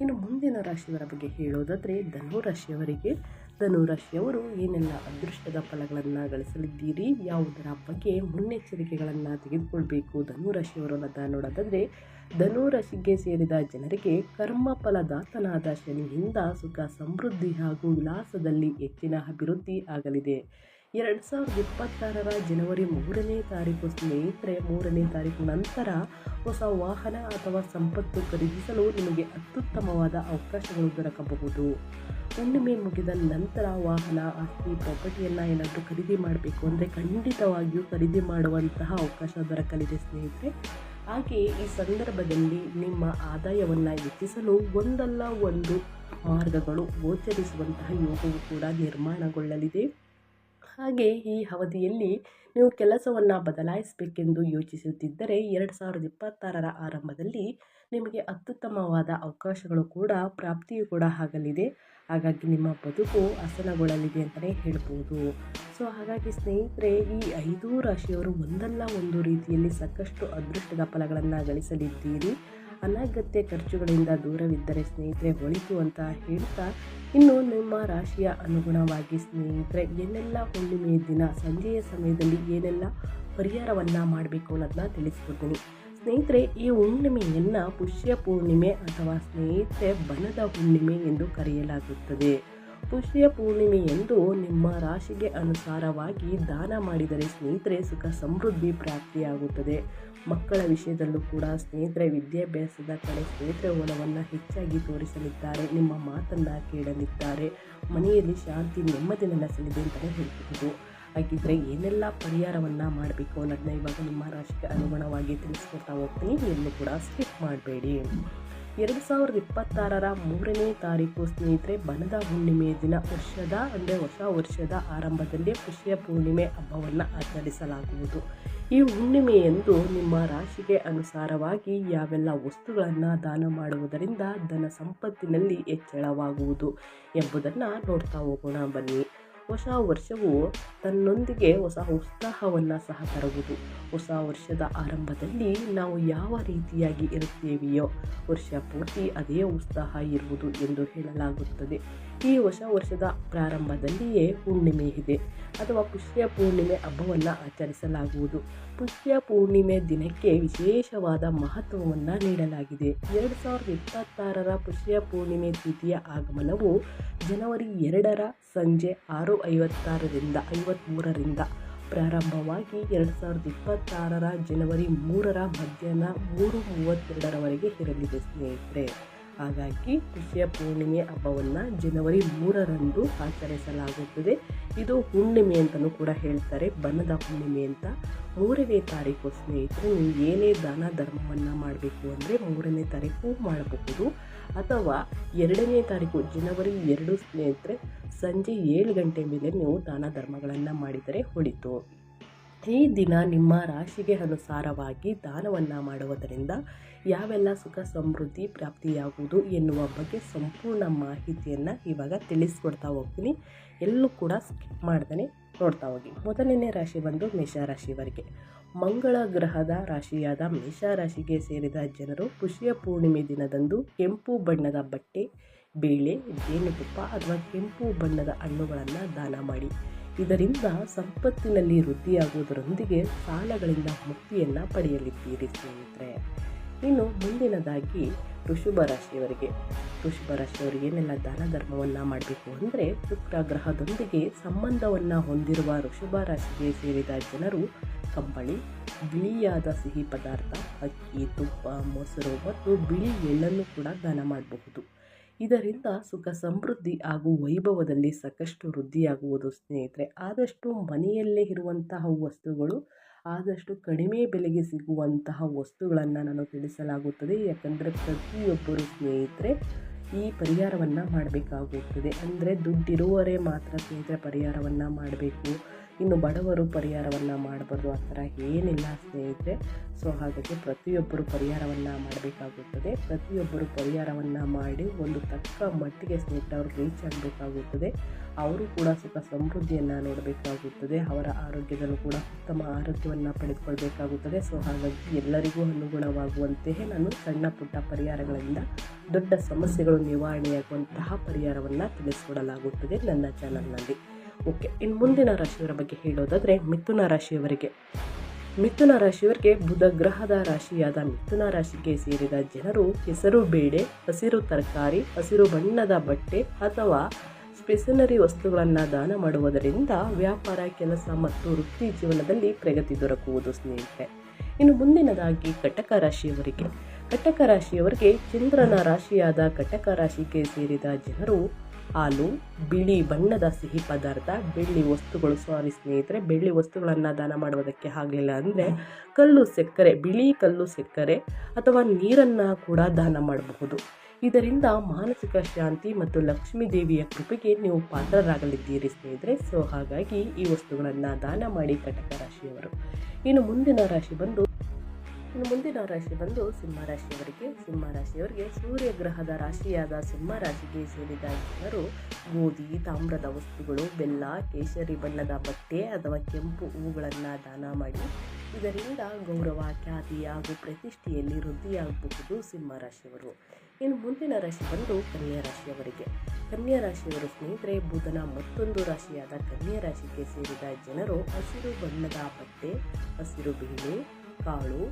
ಇನ್ನು ಮುಂದಿನ ರಾಶಿಯವರ ಬಗ್ಗೆ ಹೇಳೋದಾದರೆ ಧನು ರಾಶಿಯವರಿಗೆ ಧನು ರಾಶಿಯವರು ಏನೆಲ್ಲ ಅದೃಷ್ಟದ ಫಲಗಳನ್ನು ಗಳಿಸಲಿದ್ದೀರಿ, ಯಾವುದರ ಬಗ್ಗೆ ಮುನ್ನೆಚ್ಚರಿಕೆಗಳನ್ನು ತೆಗೆದುಕೊಳ್ಬೇಕು? ಧನು ರಾಶಿಯವರು ಅನ್ನೋದ ನೋಡೋದಾದರೆ ಧನು ರಾಶಿಗೆ ಸೇರಿದ ಜನರಿಗೆ ಕರ್ಮ ಫಲದಾತನಾದ ಶನಿಯಿಂದ ಸುಖ ಸಮೃದ್ಧಿ ಹಾಗೂ ವಿಲಾಸದಲ್ಲಿ ಹೆಚ್ಚಿನ ಅಭಿವೃದ್ಧಿ ಆಗಲಿದೆ. ಎರಡು ಸಾವಿರದ ಇಪ್ಪತ್ತಾರರ ಜನವರಿ ಮೂರನೇ ತಾರೀಕು ಸ್ನೇಹಿತರೆ, ಮೂರನೇ ತಾರೀಕು ನಂತರ ಹೊಸ ವಾಹನ ಅಥವಾ ಸಂಪತ್ತು ಖರೀದಿಸಲು ನಿಮಗೆ ಅತ್ಯುತ್ತಮವಾದ ಅವಕಾಶಗಳು ದೊರಕಬಹುದು. ಹುಣ್ಣಿಮೆ ಮುಗಿದ ನಂತರ ವಾಹನ, ಆಸ್ತಿ, ಪ್ರಾಪರ್ಟಿಯನ್ನು ಏನಾದರೂ ಖರೀದಿ ಮಾಡಬೇಕು ಅಂದರೆ ಖಂಡಿತವಾಗಿಯೂ ಖರೀದಿ ಮಾಡುವಂತಹ ಅವಕಾಶ ದೊರಕಲಿದೆ ಸ್ನೇಹಿತರೆ. ಹಾಗೆಯೇ ಈ ಸಂದರ್ಭದಲ್ಲಿ ನಿಮ್ಮ ಆದಾಯವನ್ನು ಹೆಚ್ಚಿಸಲು ಒಂದಲ್ಲ ಒಂದು ಮಾರ್ಗಗಳು ಗೋಚರಿಸುವಂತಹ ಯೋಗವು ಕೂಡ ನಿರ್ಮಾಣಗೊಳ್ಳಲಿದೆ. ಹಾಗೆ ಈ ಅವಧಿಯಲ್ಲಿ ನೀವು ಕೆಲಸವನ್ನು ಬದಲಾಯಿಸಬೇಕೆಂದು ಯೋಚಿಸುತ್ತಿದ್ದರೆ ಎರಡು ಸಾವಿರದ ಇಪ್ಪತ್ತಾರರ ಆರಂಭದಲ್ಲಿ ನಿಮಗೆ ಅತ್ಯುತ್ತಮವಾದ ಅವಕಾಶಗಳು ಕೂಡ, ಪ್ರಾಪ್ತಿಯೂ ಕೂಡ ಆಗಲಿದೆ. ಹಾಗಾಗಿ ನಿಮ್ಮ ಬದುಕು ಹಸನಗೊಳ್ಳಲಿದೆ ಅಂತಲೇ ಹೇಳ್ಬೋದು. ಸೊ, ಹಾಗಾಗಿ ಸ್ನೇಹಿತರೆ, ಈ ಐದೂ ರಾಶಿಯವರು ಒಂದಲ್ಲ ಒಂದು ರೀತಿಯಲ್ಲಿ ಸಾಕಷ್ಟು ಅದೃಷ್ಟದ ಫಲಗಳನ್ನು ಗಳಿಸಲಿದ್ದೀರಿ. ಅನಗತ್ಯ ಖರ್ಚುಗಳಿಂದ ದೂರವಿದ್ದರೆ ಸ್ನೇಹಿತರೆ ಒಳಿತು ಅಂತ ಹೇಳ್ತಾ ಇನ್ನು ನಿಮ್ಮ ರಾಶಿಯ ಅನುಗುಣವಾಗಿ ಸ್ನೇಹಿತರೆ ಏನೆಲ್ಲ ಹುಣ್ಣಿಮೆಯ ದಿನ ಸಂಜೆಯ ಸಮಯದಲ್ಲಿ ಏನೆಲ್ಲ ಪರಿಹಾರವನ್ನು ಮಾಡಬೇಕು ಅನ್ನೋದನ್ನ ತಿಳಿಸ್ಕೊಡ್ತೀನಿ. ಸ್ನೇಹಿತರೆ, ಈ ಹುಣ್ಣಿಮೆಯನ್ನು ಪುಷ್ಯ ಪೂರ್ಣಿಮೆ ಅಥವಾ ಸ್ನೇಹಿತರೆ ಬನದ ಹುಣ್ಣಿಮೆ ಎಂದು ಕರೆಯಲಾಗುತ್ತದೆ. ಪುಷ್ಯ ಪೂರ್ಣಿಮೆಯಂದು ನಿಮ್ಮ ರಾಶಿಗೆ ಅನುಸಾರವಾಗಿ ದಾನ ಮಾಡಿದರೆ ಸ್ನೇಹಿತರೆ ಸುಖ ಸಮೃದ್ಧಿ ಪ್ರಾಪ್ತಿಯಾಗುತ್ತದೆ. ಮಕ್ಕಳ ವಿಷಯದಲ್ಲೂ ಕೂಡ ಸ್ನೇಹಿತರೆ, ವಿದ್ಯಾಭ್ಯಾಸದ ಕಡೆ ಸ್ನೇಹಿತರ ಒಲವನ್ನು ಹೆಚ್ಚಾಗಿ ತೋರಿಸಲಿದ್ದಾರೆ. ನಿಮ್ಮ ಮಾತನ್ನು ಕೇಳಲಿದ್ದಾರೆ. ಮನೆಯಲ್ಲಿ ಶಾಂತಿ ನೆಮ್ಮದಿ ನೆಲೆಸಲಿದೆ ಅಂತಲೇ ಹೇಳ್ಬಹುದು. ಹಾಗಿದ್ರೆ ಏನೆಲ್ಲ ಪರಿಹಾರವನ್ನು ಮಾಡಬೇಕು ಅನ್ನೋದನ್ನ ಇವಾಗ ನಿಮ್ಮ ರಾಶಿಗೆ ಅನುಗುಣವಾಗಿ ತಿಳಿಸ್ಕೊಡ್ತಾ ಹೋಗ್ತೀನಿ. ಎಲ್ಲೂ ಕೂಡ ಸ್ಕಿಪ್ ಮಾಡಬೇಡಿ. ಎರಡು ಸಾವಿರದ ಇಪ್ಪತ್ತಾರರ ಮೂರನೇ ತಾರೀಕು ಸ್ನೇಹಿತರೆ ಬನದ ಹುಣ್ಣಿಮೆ ದಿನ. ವರ್ಷದ ಅಂದರೆ ಹೊಸ ವರ್ಷದ ಆರಂಭದಲ್ಲಿ ಖುಷಿಯ ಪೂರ್ಣಿಮೆ ಹಬ್ಬವನ್ನು ಆಚರಿಸಲಾಗುವುದು. ಈ ಹುಣ್ಣಿಮೆಯಂದು ನಿಮ್ಮ ರಾಶಿಗೆ ಅನುಸಾರವಾಗಿ ಯಾವೆಲ್ಲ ವಸ್ತುಗಳನ್ನು ದಾನ ಮಾಡುವುದರಿಂದ ಧನ ಸಂಪತ್ತಿನಲ್ಲಿ ಹೆಚ್ಚಳವಾಗುವುದು ಎಂಬುದನ್ನು ನೋಡ್ತಾ ಹೋಗೋಣ ಬನ್ನಿ. ಹೊಸ ವರ್ಷವು ತನ್ನೊಂದಿಗೆ ಹೊಸ ಉತ್ಸಾಹವನ್ನು ಸಹ ತರುವುದು. ಹೊಸ ವರ್ಷದ ಆರಂಭದಲ್ಲಿ ನಾವು ಯಾವ ರೀತಿಯಾಗಿ ಇರುತ್ತೇವೆಯೋ ವರ್ಷ ಪೂರ್ತಿ ಅದೇ ಉತ್ಸಾಹ ಇರುವುದು ಎಂದು ಹೇಳಲಾಗುತ್ತದೆ. ಈ ಹೊಸ ವರ್ಷದ ಪ್ರಾರಂಭದಲ್ಲಿಯೇ ಹುಣ್ಣಿಮೆ ಇದೆ. ಅಥವಾ ಪುಷ್ಯ ಪೂರ್ಣಿಮೆ ಹಬ್ಬವನ್ನು ಆಚರಿಸಲಾಗುವುದು. ಪುಷ್ಯ ಪೂರ್ಣಿಮೆ ದಿನಕ್ಕೆ ವಿಶೇಷವಾದ ಮಹತ್ವವನ್ನು ನೀಡಲಾಗಿದೆ. ಎರಡು ಸಾವಿರದ ಇಪ್ಪತ್ತಾರರ ಪುಷ್ಯ ಪೂರ್ಣಿಮೆ ತಿಥಿಯ ಆಗಮನವು ಜನವರಿ ಎರಡರ ಸಂಜೆ ಆರು ಐವತ್ತಾರರಿಂದ ಐವತ್ತ್ಮೂರರಿಂದ ಪ್ರಾರಂಭವಾಗಿ ಎರಡು ಸಾವಿರದ ಇಪ್ಪತ್ತಾರರ ಜನವರಿ ಮೂರರ ಮಧ್ಯಾಹ್ನ ಮೂರು ಮೂವತ್ತೆರಡರವರೆಗೆ ಇರಲಿದೆ ಸ್ನೇಹಿತರೆ. ಹಾಗಾಗಿ ಕೃಷಿಯ ಪೂರ್ಣಿಮೆ ಹಬ್ಬವನ್ನು ಜನವರಿ ಮೂರರಂದು ಆಚರಿಸಲಾಗುತ್ತದೆ. ಇದು ಹುಣ್ಣಿಮೆ ಅಂತಲೂ ಕೂಡ ಹೇಳ್ತಾರೆ. ಬಣ್ಣದ ಹುಣ್ಣಿಮೆ ಅಂತ. ಮೂರನೇ ತಾರೀಕು ಸ್ನೇಹಿತರೆ, ನೀವು ಏನೇ ದಾನ ಧರ್ಮವನ್ನು ಮಾಡಬೇಕು ಅಂದರೆ ಮೂರನೇ ತಾರೀಕು ಮಾಡಬಹುದು. ಅಥವಾ ಎರಡನೇ ತಾರೀಕು ಜನವರಿ ಎರಡು ಸ್ನೇಹಿತರೆ, ಸಂಜೆ ಏಳು ಗಂಟೆ ಮೇಲೆ ನೀವು ದಾನ ಧರ್ಮಗಳನ್ನು ಮಾಡಿದರೆ ಒಳಿತು ಈ ದಿನ ನಿಮ್ಮ ರಾಶಿಗೆ ಅನುಸಾರವಾಗಿ ದಾನವನ್ನು ಮಾಡುವುದರಿಂದ ಯಾವೆಲ್ಲ ಸುಖ ಸಮೃದ್ಧಿ ಪ್ರಾಪ್ತಿಯಾಗುವುದು ಎನ್ನುವ ಬಗ್ಗೆ ಸಂಪೂರ್ಣ ಮಾಹಿತಿಯನ್ನು ಇವಾಗ ತಿಳಿಸ್ಕೊಡ್ತಾ ಹೋಗ್ತೀನಿ. ಎಲ್ಲೂ ಕೂಡ ಸ್ಕಿಪ್ ಮಾಡ್ದೇ ನೋಡ್ತಾ ಹೋಗಿ. ಮೊದಲನೇ ರಾಶಿ ಬಂದು ಮೇಷರಾಶಿಯವರಿಗೆ ಮಂಗಳ ಗ್ರಹದ ರಾಶಿಯಾದ ಮೇಷರಾಶಿಗೆ ಸೇರಿದ ಜನರು ಪುಷ್ಯ ಪೂರ್ಣಿಮೆ ದಿನದಂದು ಕೆಂಪು ಬಣ್ಣದ ಬಟ್ಟೆ, ಬೇಳೆ, ಜೇನುತುಪ್ಪ ಅಥವಾ ಕೆಂಪು ಬಣ್ಣದ ಹಣ್ಣುಗಳನ್ನು ದಾನ ಮಾಡಿ. ಇದರಿಂದ ಸಂಪತ್ತಿನಲ್ಲಿ ವೃದ್ಧಿಯಾಗುವುದರೊಂದಿಗೆ ಸಾಲಗಳಿಂದ ಮುಕ್ತಿಯನ್ನು ಪಡೆಯಲಿದ್ದೀರಿ ಸ್ನೇಹಿತರೆ. ಇನ್ನು ಮುಂದಿನದಾಗಿ ಋಷಭ ರಾಶಿಯವರಿಗೆ. ಋಷಭ ರಾಶಿಯವರು ಏನೆಲ್ಲ ದಾನ ಧರ್ಮವನ್ನು ಮಾಡಬೇಕು ಅಂದರೆ ಶುಕ್ರ ಗ್ರಹದೊಂದಿಗೆ ಸಂಬಂಧವನ್ನು ಹೊಂದಿರುವ ಋಷಭ ರಾಶಿಗೆ ಸೇರಿದ ಜನರು ಕಂಬಳಿ, ಬಿಳಿಯಾದ ಸಿಹಿ ಪದಾರ್ಥ, ಅಕ್ಕಿ, ತುಪ್ಪ, ಮೊಸರು ಮತ್ತು ಬಿಳಿ ಎಳ್ಳನ್ನು ಕೂಡ ದಾನ ಮಾಡಬಹುದು. ಇದರಿಂದ ಸುಖ ಸಮೃದ್ಧಿ ಹಾಗೂ ವೈಭವದಲ್ಲಿ ಸಾಕಷ್ಟು ವೃದ್ಧಿಯಾಗುವುದು, ಸ್ನೇಹಿತರೆ. ಆದಷ್ಟು ಮನೆಯಲ್ಲೇ ಇರುವಂತಹ ವಸ್ತುಗಳು, ಆದಷ್ಟು ಕಡಿಮೆ ಬೆಲೆಗೆ ಸಿಗುವಂತಹ ವಸ್ತುಗಳನ್ನು ನಾನು ತಿಳಿಸಲಾಗುತ್ತದೆ. ಯಾಕಂದರೆ ಪ್ರತಿಯೊಬ್ಬರು ಸ್ನೇಹಿತರೆ ಈ ಪರಿಹಾರವನ್ನು ಮಾಡಬೇಕಾಗುತ್ತದೆ. ಅಂದರೆ ದುಡ್ಡಿರುವವರೇ ಮಾತ್ರ ಸ್ನೇಹಿತರೆ ಪರಿಹಾರವನ್ನು ಮಾಡಬೇಕು. ಇನ್ನು ಬಡವರು ಪರಿಹಾರವನ್ನು ಮಾಡಬಾರ್ದು ಆ ಥರ ಏನಿಲ್ಲ ಸ್ನೇಹಿತರೆ ಸೊ ಹಾಗಾಗಿ ಪ್ರತಿಯೊಬ್ಬರು ಪರಿಹಾರವನ್ನು ಮಾಡಬೇಕಾಗುತ್ತದೆ. ಪ್ರತಿಯೊಬ್ಬರು ಪರಿಹಾರವನ್ನು ಮಾಡಿ ಒಂದು ತಕ್ಕ ಮಟ್ಟಿಗೆ ಸ್ನೇಹಿತರೆ ಅವ್ರು ರೀಚ್ ಆಗಬೇಕಾಗುತ್ತದೆ. ಅವರು ಕೂಡ ಸುಖ ಸಮೃದ್ಧಿಯನ್ನು ನೋಡಬೇಕಾಗುತ್ತದೆ. ಅವರ ಆರೋಗ್ಯದಲ್ಲೂ ಕೂಡ ಉತ್ತಮ ಆರೋಗ್ಯವನ್ನು ಪಡೆದುಕೊಳ್ಬೇಕಾಗುತ್ತದೆ. ಸೊ ಹಾಗಾಗಿ ಎಲ್ಲರಿಗೂ ಅನುಗುಣವಾಗುವಂತೆಯೇ ನಾನು ಸಣ್ಣ ಪುಟ್ಟ ಪರಿಹಾರಗಳಿಂದ ದೊಡ್ಡ ಸಮಸ್ಯೆಗಳು ನಿವಾರಣೆಯಾಗುವಂತಹ ಪರಿಹಾರವನ್ನು ತಿಳಿಸಿಕೊಡಲಾಗುತ್ತದೆ ನನ್ನ ಚಾನಲ್ನಲ್ಲಿ ಓಕೆ ಇನ್ನು ಮುಂದಿನ ರಾಶಿಯವರ ಬಗ್ಗೆ ಹೇಳೋದಾದರೆ ಮಿಥುನ ರಾಶಿಯವರಿಗೆ. ಮಿಥುನ ರಾಶಿಯವರಿಗೆ ಬುಧ ಗ್ರಹದ ರಾಶಿಯಾದ ಮಿಥುನ ರಾಶಿಗೆ ಸೇರಿದ ಜನರು ಹೆಸರು ಬೇಳೆ, ಹಸಿರು ತರಕಾರಿ, ಹಸಿರು ಬಣ್ಣದ ಬಟ್ಟೆ ಅಥವಾ ಸ್ಪೆಷನರಿ ವಸ್ತುಗಳನ್ನು ದಾನ ಮಾಡುವುದರಿಂದ ವ್ಯಾಪಾರ, ಕೆಲಸ ಮತ್ತು ವೃತ್ತಿ ಜೀವನದಲ್ಲಿ ಪ್ರಗತಿ ದೊರಕುವುದು ಸ್ನೇಹಿತರೆ. ಇನ್ನು ಮುಂದಿನದಾಗಿ ಕಟಕ ರಾಶಿಯವರಿಗೆ. ಕಟಕ ರಾಶಿಯವರಿಗೆ ಚಂದ್ರನ ರಾಶಿಯಾದ ಕಟಕ ರಾಶಿಗೆ ಸೇರಿದ ಜನರು ಹಾಲು, ಬಿಳಿ ಬಣ್ಣದ ಸಿಹಿ ಪದಾರ್ಥ, ಬೆಳ್ಳಿ ವಸ್ತುಗಳು, ಸಾರಿ ಸ್ನೇಹಿತರೆ, ಬೆಳ್ಳಿ ವಸ್ತುಗಳನ್ನು ದಾನ ಮಾಡುವುದಕ್ಕೆ ಆಗಲಿಲ್ಲ ಅಂದರೆ ಕಲ್ಲು ಸಕ್ಕರೆ, ಬಿಳಿ ಕಲ್ಲು ಸಕ್ಕರೆ ಅಥವಾ ನೀರನ್ನು ಕೂಡ ದಾನ ಮಾಡಬಹುದು. ಇದರಿಂದ ಮಾನಸಿಕ ಶಾಂತಿ ಮತ್ತು ಲಕ್ಷ್ಮೀ ದೇವಿಯ ಕೃಪೆಗೆ ನೀವು ಪಾತ್ರರಾಗಲಿದ್ದೀರಿ ಸ್ನೇಹಿತರೆ. ಸೊ, ಹಾಗಾಗಿ ಈ ವಸ್ತುಗಳನ್ನು ದಾನ ಮಾಡಿ ಕಟಕ ರಾಶಿಯವರು. ಇನ್ನು ಮುಂದಿನ ರಾಶಿ ಬಂದು ಇನ್ನು ಮುಂದಿನ ರಾಶಿ ಬಂದು ಸಿಂಹ ರಾಶಿಯವರಿಗೆ. ಸಿಂಹ ರಾಶಿಯವರಿಗೆ ಸೂರ್ಯ ಗ್ರಹದ ರಾಶಿಯಾದ ಸಿಂಹ ರಾಶಿಗೆ ಸೇರಿದ ಜನರು ಗೋಧಿ, ತಾಮ್ರದ ವಸ್ತುಗಳು, ಬೆಲ್ಲ, ಕೇಸರಿ ಬಣ್ಣದ ಬಟ್ಟೆ ಅಥವಾ ಕೆಂಪು ಹೂಗಳನ್ನು ದಾನ ಮಾಡಿ ಇದರಿಂದ ಗೌರವ, ಖ್ಯಾತಿ ಹಾಗೂ ಪ್ರತಿಷ್ಠೆಯಲ್ಲಿ ವೃದ್ಧಿಯಾಗಬಹುದು ಸಿಂಹ ರಾಶಿಯವರು. ಇನ್ನು ಮುಂದಿನ ರಾಶಿ ಬಂದು ಕನ್ಯಾ ರಾಶಿಯವರಿಗೆ. ಕನ್ಯಾ ರಾಶಿಯವರು ಸ್ನೇಹಿತರೆ, ಬುಧನ ಮತ್ತೊಂದು ರಾಶಿಯಾದ ಕನ್ಯಾ ರಾಶಿಗೆ ಸೇರಿದ ಜನರು ಹಸಿರು ಬಣ್ಣದ ಬಟ್ಟೆ, ಹಸಿರು ಬೇಳೆ ಕಾಳು,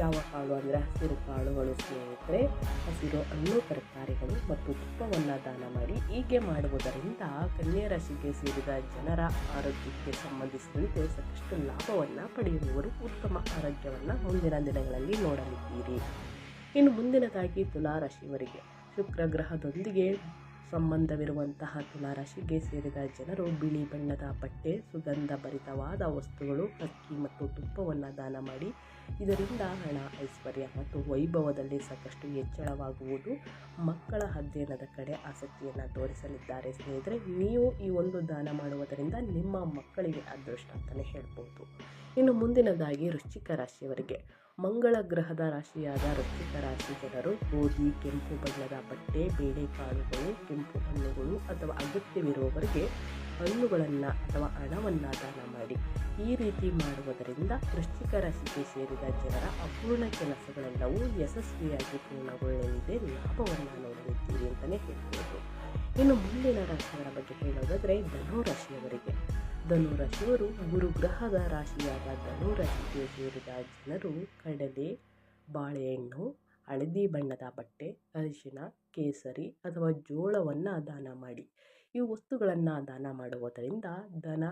ಯಾವ ಕಾಳು ಅಂದರೆ ಹಸಿರು ಕಾಳುಗಳು ಸ್ನೇಹಿತರೆ, ಹಸಿರು ಹಣ್ಣು, ತರಕಾರಿಗಳು ಮತ್ತು ತುಪ್ಪವನ್ನು ದಾನ ಮಾಡಿ ಹೀಗೆ ಮಾಡುವುದರಿಂದ ಕನ್ಯಾ ರಾಶಿಗೆ ಸೇರಿದ ಜನರ ಆರೋಗ್ಯಕ್ಕೆ ಸಂಬಂಧಿಸಿದಂತೆ ಸಾಕಷ್ಟು ಲಾಭವನ್ನು ಪಡೆಯುವವರು ಉತ್ತಮ ಆರೋಗ್ಯವನ್ನು ಮುಂದಿನ ದಿನಗಳಲ್ಲಿ ನೋಡಲಿದ್ದೀರಿ. ಇನ್ನು ಮುಂದಿನದಾಗಿ ತುಲಾರಾಶಿಯವರಿಗೆ ಶುಕ್ರ ಗ್ರಹದೊಂದಿಗೆ ಸಂಬಂಧವಿರುವಂತಹ ತುಲಾರಾಶಿಗೆ ಸೇರಿದ ಜನರು ಬಿಳಿ ಬಣ್ಣದ ಬಟ್ಟೆ ಸುಗಂಧ ಭರಿತವಾದ ವಸ್ತುಗಳು, ಅಕ್ಕಿ ಮತ್ತು ತುಪ್ಪವನ್ನು ದಾನ ಮಾಡಿ ಇದರಿಂದ ಹಣ, ಐಶ್ವರ್ಯ ಮತ್ತು ವೈಭವದಲ್ಲಿ ಸಾಕಷ್ಟು ಹೆಚ್ಚಳವಾಗುವುದು ಮಕ್ಕಳ ಅಧ್ಯಯನದ ಕಡೆ ಆಸಕ್ತಿಯನ್ನು ತೋರಿಸಲಿದ್ದಾರೆ. ಸ್ನೇಹಿತರೆ, ನೀವು ಈ ಒಂದು ದಾನ ಮಾಡುವುದರಿಂದ ನಿಮ್ಮ ಮಕ್ಕಳಿಗೆ ಅದೃಷ್ಟ ಅಂತಲೇ ಹೇಳ್ಬೋದು. ಇನ್ನು ಮುಂದಿನದಾಗಿ ವೃಶ್ಚಿಕ ರಾಶಿಯವರಿಗೆ. ಮಂಗಳ ಗ್ರಹದ ರಾಶಿಯಾದ ವೃಶ್ಚಿಕ ರಾಶಿ ಜನರು ಗೋಧಿ, ಕೆಂಪು ಬಣ್ಣದ ಬಟ್ಟೆ, ಬೇಳೆಕಾಳುಗಳು, ಕೆಂಪು ಹಣ್ಣುಗಳು ಅಥವಾ ಅಗತ್ಯವಿರುವವರಿಗೆ ಹಣ್ಣುಗಳನ್ನು ಅಥವಾ ಹಣವನ್ನು ದಾನ ಮಾಡಿ ಈ ರೀತಿ ಮಾಡುವುದರಿಂದ ವೃಶ್ಚಿಕ ರಾಶಿಗೆ ಸೇರಿದ ಜನರ ಅಪೂರ್ಣ ಕೆಲಸಗಳೆಲ್ಲವೂ ಯಶಸ್ವಿಯಾಗಿ ಪೂರ್ಣಗೊಳ್ಳಲಿದೆ ಲಾಭವನ್ನು ನೋಡಲಿದ್ದೀರಿ ಅಂತಲೇ ಹೇಳ್ಬೋದು. ಇನ್ನು ಮುಂದಿನ ರಾಶಿಯವರ ಬಗ್ಗೆ ಹೇಳೋದಾದರೆ ಧನುರಾಶಿಯವರಿಗೆ ರಾಶಿಯವರಿಗೆ. ಗುರುಗ್ರಹದ ರಾಶಿಯಾದ ಧನು ರಾಶಿಗೆ ಸೇರಿದ ಜನರು ಕಡಲೆ, ಬಾಳೆಹಣ್ಣು, ಹಳದಿ ಬಣ್ಣದ ಬಟ್ಟೆ ಅರಿಶಿನ ಕೇಸರಿ ಅಥವಾ ಜೋಳವನ್ನು ದಾನ ಮಾಡಿ. ಈ ವಸ್ತುಗಳನ್ನು ದಾನ ಮಾಡುವುದರಿಂದ ಧನ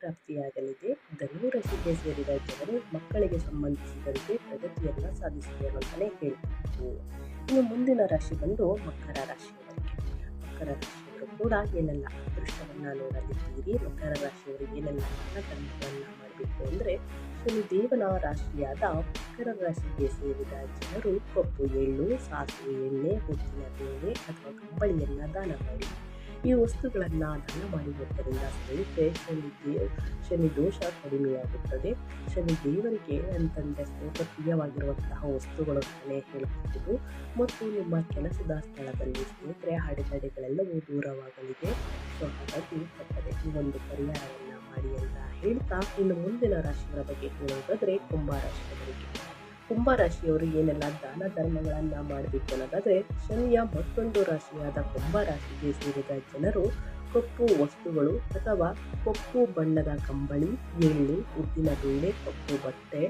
ಪ್ರಾಪ್ತಿಯಾಗಲಿದೆ. ಧನುರಾಶಿಗೆ ಸೇರಿದ ಜನರು ಮಕ್ಕಳಿಗೆ ಸಂಬಂಧಿಸಿದಂತೆ ಪ್ರಗತಿಯನ್ನು ಸಾಧಿಸಿದರು ಅಂತಲೇ ಹೇಳ್ಬೋದು. ಇನ್ನು ಮುಂದಿನ ರಾಶಿ ಬಂದು ಮಕರ ರಾಶಿಯವರಿಗೆ. ಮಕರ ರಾಶಿಯವರು ಕೂಡ ಏನೆಲ್ಲ ಅದೃಷ್ಟವನ್ನು ನೋಡಲಿದ್ದೀರಿ? ಮಕರ ರಾಶಿಯವರು ಏನೆಲ್ಲ ಕರ್ಮಗಳನ್ನು ಮಾಡಬೇಕು ಅಂದರೆ ಶನಿದೇವನ ರಾಶಿಯಾದ ಮಕರ ರಾಶಿಗೆ ಸೇರಿದ ಜನರು ಕಪ್ಪು ಎಳ್ಳು, ಸಾಸಿವೆ ಎಣ್ಣೆ ಉದ್ದಿನ ಬೇಳೆ ಅಥವಾ ಕಂಬಳಿಯನ್ನು ದಾನ ಮಾಡಿ. ಈ ವಸ್ತುಗಳನ್ನು ದಾನ ಮಾಡುವುದರಿಂದ ಸ್ನೇಹಿತರೆ ಶನಿ ದೇವ ಶನಿ ದೋಷ ಕಡಿಮೆಯಾಗುತ್ತದೆ. ಶನಿ ದೇವರಿಗೆ ಅಂತಂದರೆ ಸ್ನೇಹಪ್ರಿಯವಾಗಿರುವಂತಹ ವಸ್ತುಗಳು ಅಂತಲೇ ಹೇಳಬಹುದು. ಮತ್ತು ನಿಮ್ಮ ಕೆಲಸದ ಸ್ಥಳದಲ್ಲಿ ಸ್ನೇಹಿತರೆ ಅಡೆತಡೆಗಳೆಲ್ಲವೂ ದೂರವಾಗಲಿದೆ. ಸೊ ಹಾಗಾಗಿ ಈ ಒಂದು ಪರಿಹಾರವನ್ನು ಮಾಡಿ ಅಂತ ಹೇಳ್ತಾ ಇನ್ನು ಮುಂದಿನ ರಾಶಿಗಳ ಬಗ್ಗೆ ಹೇಳುವುದಾದರೆ ಕುಂಭರಾಶಿಯವರಿಗೆ ಕುಂಭರಾಶಿಯವರು ಏನೆಲ್ಲ ದಾನ ಧರ್ಮಗಳನ್ನು ಮಾಡಬೇಕು ಅನ್ನೋದಾದ್ರೆ ಶನಿಯ ಮತ್ತೊಂದು ರಾಶಿಯಾದ ಕುಂಭರಾಶಿಗೆ ಸೇರಿದ ಜನರು ಕಪ್ಪು ವಸ್ತುಗಳು ಅಥವಾ ಕಪ್ಪು ಬಣ್ಣದ ಕಂಬಳಿ, ಎಳ್ಳು, ಉದ್ದಿನ ಬೇಳೆ, ಕಪ್ಪು ಬಟ್ಟೆ,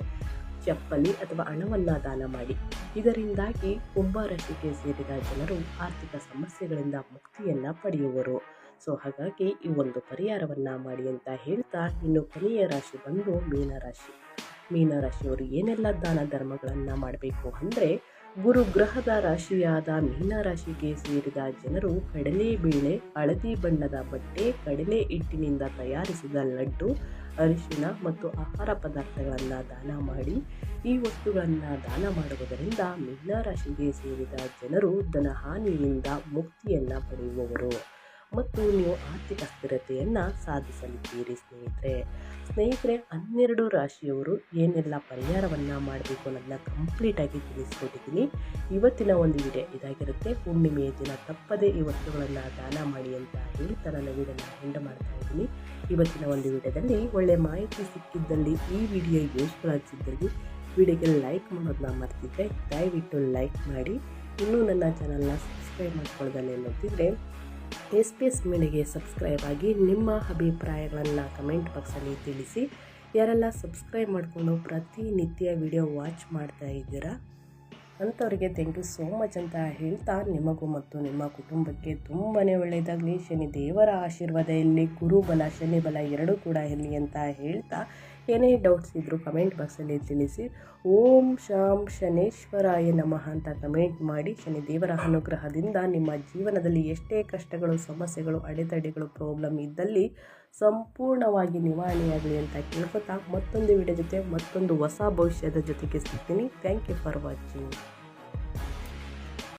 ಚಪ್ಪಲಿ ಅಥವಾ ಹಣವನ್ನು ದಾನ ಮಾಡಿ. ಇದರಿಂದಾಗಿ ಕುಂಭರಾಶಿಗೆ ಸೇರಿದ ಜನರು ಆರ್ಥಿಕ ಸಮಸ್ಯೆಗಳಿಂದ ಮುಕ್ತಿಯನ್ನು ಪಡೆಯುವರು. ಸೊ ಹಾಗಾಗಿ ಈ ಒಂದು ಪರಿಹಾರವನ್ನು ಮಾಡಿ ಅಂತ ಹೇಳ್ತಾ ಇನ್ನು ಕೊನೆಯ ರಾಶಿ ಬಂದು ಮೀನರಾಶಿ ಮೀನರಾಶಿಯವರು ಏನೆಲ್ಲ ದಾನ ಧರ್ಮಗಳನ್ನು ಮಾಡಬೇಕು ಅಂದರೆ ಗುರು ಗ್ರಹದ ರಾಶಿಯಾದ ಮೀನರಾಶಿಗೆ ಸೇರಿದ ಜನರು ಕಡಲೆ ಬೇಳೆ, ಹಳದಿ ಬಣ್ಣದ ಬಟ್ಟೆ, ಕಡಲೆ ಹಿಟ್ಟಿನಿಂದ ತಯಾರಿಸಿದ ಲಡ್ಡು, ಅರಿಶಿನ ಮತ್ತು ಆಹಾರ ಪದಾರ್ಥಗಳನ್ನು ದಾನ ಮಾಡಿ ಈ ವಸ್ತುಗಳನ್ನು ದಾನ ಮಾಡುವುದರಿಂದ ಮೀನರಾಶಿಗೆ ಸೇರಿದ ಜನರು ಧನಹಾನಿಯಿಂದ ಮುಕ್ತಿಯನ್ನು ಪಡೆಯುವವರು. ಮತ್ತು ನೀವು ಆರ್ಥಿಕ ಸ್ಥಿರತೆಯನ್ನು ಸಾಧಿಸಲಿದ್ದೀರಿ, ಸ್ನೇಹಿತರೆ. ಸ್ನೇಹಿತರೆ, ಹನ್ನೆರಡು ರಾಶಿಯವರು ಏನೆಲ್ಲ ಪರಿಹಾರವನ್ನು ಮಾಡಬೇಕು ಅನ್ನೋದನ್ನ ಕಂಪ್ಲೀಟಾಗಿ ತಿಳಿಸ್ಕೊಟ್ಟಿದ್ದೀನಿ. ಇವತ್ತಿನ ಒಂದು ವಿಡಿಯೋ ಇದಾಗಿರುತ್ತೆ. ಹುಣ್ಣಿಮೆಯ ದಿನ ತಪ್ಪದೇ ಈ ವಸ್ತುಗಳನ್ನು ದಾನ ಮಾಡಿ ಅಂತ ಹೇಳ್ತಾ ನನ್ನ ವಿಡಿಯೋನ ಎಂಡ್ ಮಾಡ್ತಾ ಇದ್ದೀನಿ. ಇವತ್ತಿನ ಒಂದು ವಿಡಿಯೋದಲ್ಲಿ ಒಳ್ಳೆ ಮಾಹಿತಿ ಸಿಕ್ಕಿದ್ದಲ್ಲಿ, ಈ ವಿಡಿಯೋ ಯೂಸ್ಫುಲ್ ಆಗಿದ್ದಲ್ಲಿ ವಿಡಿಯೋಗೆ ಲೈಕ್ ಮಾಡೋದನ್ನ ಮರ್ತಿದ್ದೆ ದಯವಿಟ್ಟು ಲೈಕ್ ಮಾಡಿ. ಇನ್ನೂ ನನ್ನ ಚಾನಲ್ನ ಸಬ್ಸ್ಕ್ರೈಬ್ ಮಾಡ್ಕೊಳ್ಳೋದನ್ನೇ ನೋಡ್ತಿದ್ರೆ ಎಸ್ ಪಿ ಎಸ್ ಮೇಳೆಗೆ ಸಬ್ಸ್ಕ್ರೈಬ್ ಆಗಿ ನಿಮ್ಮ ಅಭಿಪ್ರಾಯಗಳನ್ನು ಕಮೆಂಟ್ ಬಾಕ್ಸಲ್ಲಿ ತಿಳಿಸಿ. ಯಾರೆಲ್ಲ ಸಬ್ಸ್ಕ್ರೈಬ್ ಮಾಡಿಕೊಂಡು ಪ್ರತಿನಿತ್ಯ ವಿಡಿಯೋ ವಾಚ್ ಮಾಡ್ತಾ ಇದ್ದೀರಾ? ಅಂಥವ್ರಿಗೆ ಥ್ಯಾಂಕ್ ಯು ಸೋ ಮಚ್ ಅಂತ ಹೇಳ್ತಾ ನಿಮಗೂ ಮತ್ತು ನಿಮ್ಮ ಕುಟುಂಬಕ್ಕೆ ತುಂಬಾ ಒಳ್ಳೆಯದಾಗಲಿ ಶನಿ ದೇವರ ಆಶೀರ್ವಾದ ಇಲ್ಲಿ ಕುರುಬಲ ಶನಿಬಲ ಎರಡೂ ಕೂಡ ಇರಲಿ ಅಂತ ಹೇಳ್ತಾ ಏನೇ ಡೌಟ್ಸ್ ಇದ್ದರೂ ಕಮೆಂಟ್ ಬಾಕ್ಸಲ್ಲಿ ತಿಳಿಸಿ. ಓಂ ಶಾಂ ಶನೇಶ್ವರಾಯ ನಮಃ ಅಂತ ಕಮೆಂಟ್ ಮಾಡಿ ಶನಿ ದೇವರ ಅನುಗ್ರಹದಿಂದ ನಿಮ್ಮ ಜೀವನದಲ್ಲಿ ಎಷ್ಟೇ ಕಷ್ಟಗಳು, ಸಮಸ್ಯೆಗಳು, ಅಡೆತಡೆಗಳು ಪ್ರಾಬ್ಲಮ್ ಇದ್ದಲ್ಲಿ ಸಂಪೂರ್ಣವಾಗಿ ನಿವಾರಣೆಯಾಗಲಿ ಅಂತ ಕೇಳ್ಕೊತಾ ಮತ್ತೊಂದು ವಿಡಿಯೋ ಜೊತೆ ಮತ್ತೊಂದು ಹೊಸ ಭವಿಷ್ಯದ ಜೊತೆಗೆ ಸಿಗ್ತೀನಿ. Thank you for watching